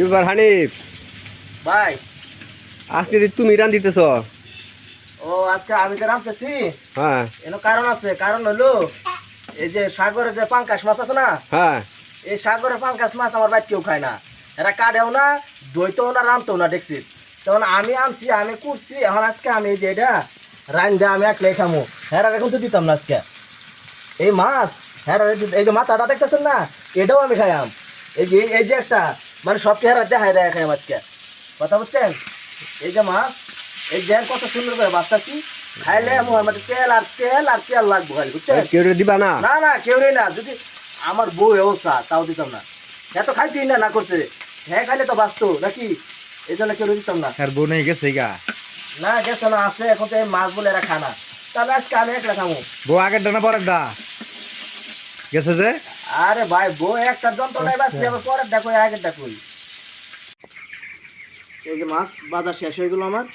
এবার হানিফ। ভাই। আজকে তুমি রান দিতেছ। ও আজকে আমি যে রামতেছি হ্যাঁ। এর কারণ আছে কারণ হলো এই যে সাগরে যে পাঙ্কাশ মাছ আছে না হ্যাঁ। এই সাগরে পাঙ্কাশ মাছ আমার বাইর কেউ খায় না। এরা কাটেও না ধুইতেও না রামতেও না দেখছি। তখন আমি আনছি আমি করছি এখন আজকে আমি এই যে এটা রান্দা আমি একলে খামো। হ্যাঁ এখন তো দিতাম না আজকে। এই মাছ হ্যাঁ এই যে মাথাটা দেখতেছেন না এটাও আমি খাইয়াম। এই যে এই যে একটা মানে সব চেহারা দেখায় দেয় খাইয়াম আজকে। কথা বুঝছেন? এই যে মাছ এই যে কত সুন্দর করে বাচ্চা কি? খাইলে আমার মানে তেল আর তেল আর তেল লাগবো খালি বুঝছেন? কেউ দিবা না? না না কেউ না। যদি আমার বউ অবস্থা তাও দিতাম না। হ্যাঁ তো খাইতেই না না করছে। হ্যাঁ খাইলে তো বাঁচতো নাকি? এই জন্য কেউ দিতাম না। আর বউ নেই গেছে গা। না গেছে না আছে এখন তো এই মাছ বলে এরা খানা তাহলে আজকে আমি একলা খামো। বউ আগের ডানা পরের ডা গেছে যে? আরে ভাই বউ একটা যন্ত্রণায় বাঁচলে আবার পরের দেখো আগের দেখোই। এই যে মাছ বাজার শেষ হয়ে গেলো আমার।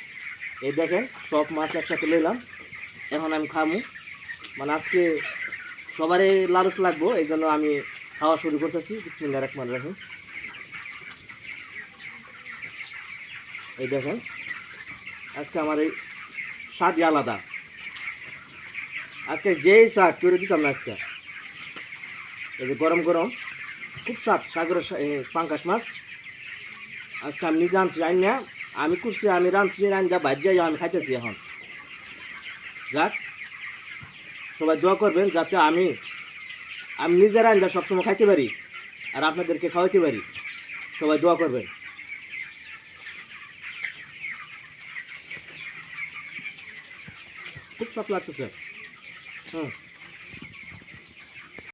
এই দেখেন সব মাছ একসাথে লইলাম। এখন আমি খামু। মানে আজকে সবারই লালুস লাগবো এই জন্য আমি খাওয়া শুরু করতেছি। বিসমিল্লাহ রহমান রাহিম। এই দেখেন আজকে আমার এই স্বাদই আলাদা। আজকে যেই স্বাদ করে দিতাম না আজকে। এই যে গরম গরম খুব স্বাদ সাগরের সা- এ, পাঙ্কাশ মাছ। আজকে আমি নিজে আনছি আনি না আমি করছি আমি রাঁধছি রান্না বাইর যাই আমি খাইতেছি এখন। যাক সবাই দোয়া করবেন যাতে আমি আমি নিজের রান্না সবসময় খাইতে পারি আর আপনাদেরকে খাওয়াইতে পারি। সবাই দোয়া করবেন। খুব স্বাদ লাগতেছে। হুম।